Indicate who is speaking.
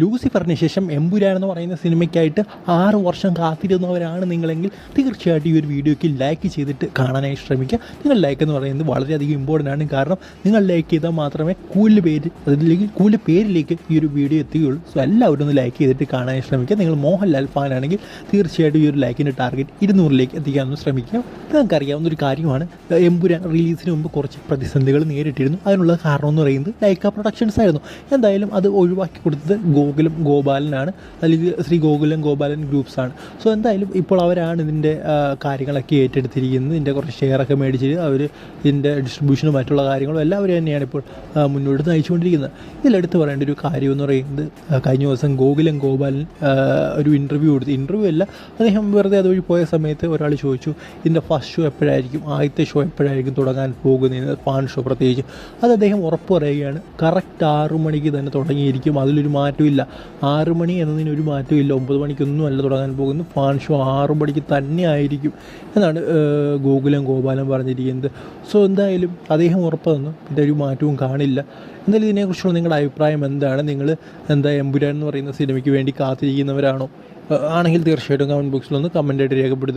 Speaker 1: ലൂസിഫറിന് ശേഷം എമ്പുരാൻ എന്ന് പറയുന്ന സിനിമയ്ക്കായിട്ട് ആറ് വർഷം കാത്തിരുന്നവരാണ് നിങ്ങളെങ്കിൽ തീർച്ചയായിട്ടും ഈ ഒരു വീഡിയോയ്ക്ക് ലൈക്ക് ചെയ്തിട്ട് കാണാനായി ശ്രമിക്കുക. നിങ്ങൾ ലൈക്ക് എന്ന് പറയുന്നത് വളരെയധികം ഇമ്പോർട്ടന്റ് ആണ്. കാരണം നിങ്ങൾ ലൈക്ക് ചെയ്താൽ മാത്രമേ കൂടുതൽ പേര് അതിലേക്ക് കൂടുതൽ പേരിലേക്ക് ഈ ഒരു വീഡിയോ എത്തുകയുള്ളൂ. സോ എല്ലാവരും ഒന്ന് ലൈക്ക് ചെയ്തിട്ട് കാണാനായി ശ്രമിക്കുക. നിങ്ങൾ മോഹൻലാൽ ഫാൻ ആണെങ്കിൽ തീർച്ചയായിട്ടും ഈ ഒരു ലൈക്കിന്റെ ടാർഗറ്റ് ഇരുന്നൂറിലേക്ക് എത്തിക്കാമെന്ന് ശ്രമിക്കുക. നിങ്ങൾക്ക് അറിയാവുന്ന ഒരു കാര്യമാണ് എമ്പുരാൻ റിലീസിന് മുമ്പ് കുറച്ച് പ്രതിസന്ധികൾ നേരിട്ടിരുന്നു. അതിനുള്ള കാരണം എന്ന് പറയുന്നത് ലൈക്ക പ്രൊഡക്ഷൻസ് ആയിരുന്നു. എന്തായാലും അത് ഒഴിവാക്കി കൊടുത്തത് ഗോകുലം ഗോപാലനാണ്. അല്ലെങ്കിൽ ശ്രീ ഗോകുലം ഗോപാലൻ ഗ്രൂപ്പ്സ് ആണ്. സോ എന്തായാലും ഇപ്പോൾ അവരാണ് ഇതിന്റെ കാര്യങ്ങളൊക്കെ ഏറ്റെടുത്തിരിക്കുന്നത്. ഇതിന്റെ കുറച്ച് ഷെയറൊക്കെ മേടിച്ചിട്ട് അവർ ഇതിന്റെ ഡിസ്ട്രിബ്യൂഷനും മറ്റുള്ള കാര്യങ്ങളും എല്ലാം അവർ തന്നെയാണ് ഇപ്പോൾ മുന്നോട്ട് നയിച്ചുകൊണ്ടിരിക്കുന്നത്. ഇതിലെടുത്ത് പറയേണ്ട ഒരു കാര്യം എന്ന് പറയുന്നത് കഴിഞ്ഞ ദിവസം ഗോകുലം ഗോപാലൻ ഒരു ഇന്റർവ്യൂ കൊടുത്തു. ഇന്റർവ്യൂ അല്ല അദ്ദേഹം വെറുതെ അതുവഴി പോയ സമയത്ത് ഒരാൾ ചോദിച്ചു ഇതിന്റെ ഫസ്റ്റ് ഷോ എപ്പോഴായിരിക്കും? ആദ്യത്തെ ഷോ എപ്പോഴായിരിക്കും തുടങ്ങാൻ പോകുന്നത് ഫാൻ ഷോ പ്രത്യേകിച്ച്. അത് അദ്ദേഹം ഉറപ്പ് പറയുകയാണ് കറക്റ്റ് ആറു മണിക്ക് തന്നെ തുടങ്ങിയിരിക്കും. അതിലൊരു മാറ്റമില്ല ആറ് മണി എന്നതിന് ഒരു മാറ്റമില്ല ഒമ്പത് മണിക്കൊന്നും അല്ല തുടങ്ങാൻ പോകുന്നു. ഫാൻ ഷോ ആറ് മണിക്ക് തന്നെ ആയിരിക്കും. എന്നാണ് ഗോകുലം ഗോപാലൻ പറഞ്ഞിരിക്കുന്നത്. സോ എന്തായാലും അദ്ദേഹം ഉറപ്പ് തന്നു. ഇതിന്റെ ഒരു മാറ്റവും കാണില്ല. എന്തായാലും ഇതിനെക്കുറിച്ചുള്ള നിങ്ങളുടെ അഭിപ്രായം എന്താണ്? നിങ്ങൾ എന്താ എമ്പുരാൻ എന്ന് പറയുന്ന സിനിമയ്ക്ക് വേണ്ടി കാത്തിരിക്കുന്നവരാണോ? ആണെങ്കിൽ തീർച്ചയായിട്ടും കമന്റ് ബോക്സിലൊന്ന് കമന്റായിട്ട് രേഖപ്പെടുത്തുക.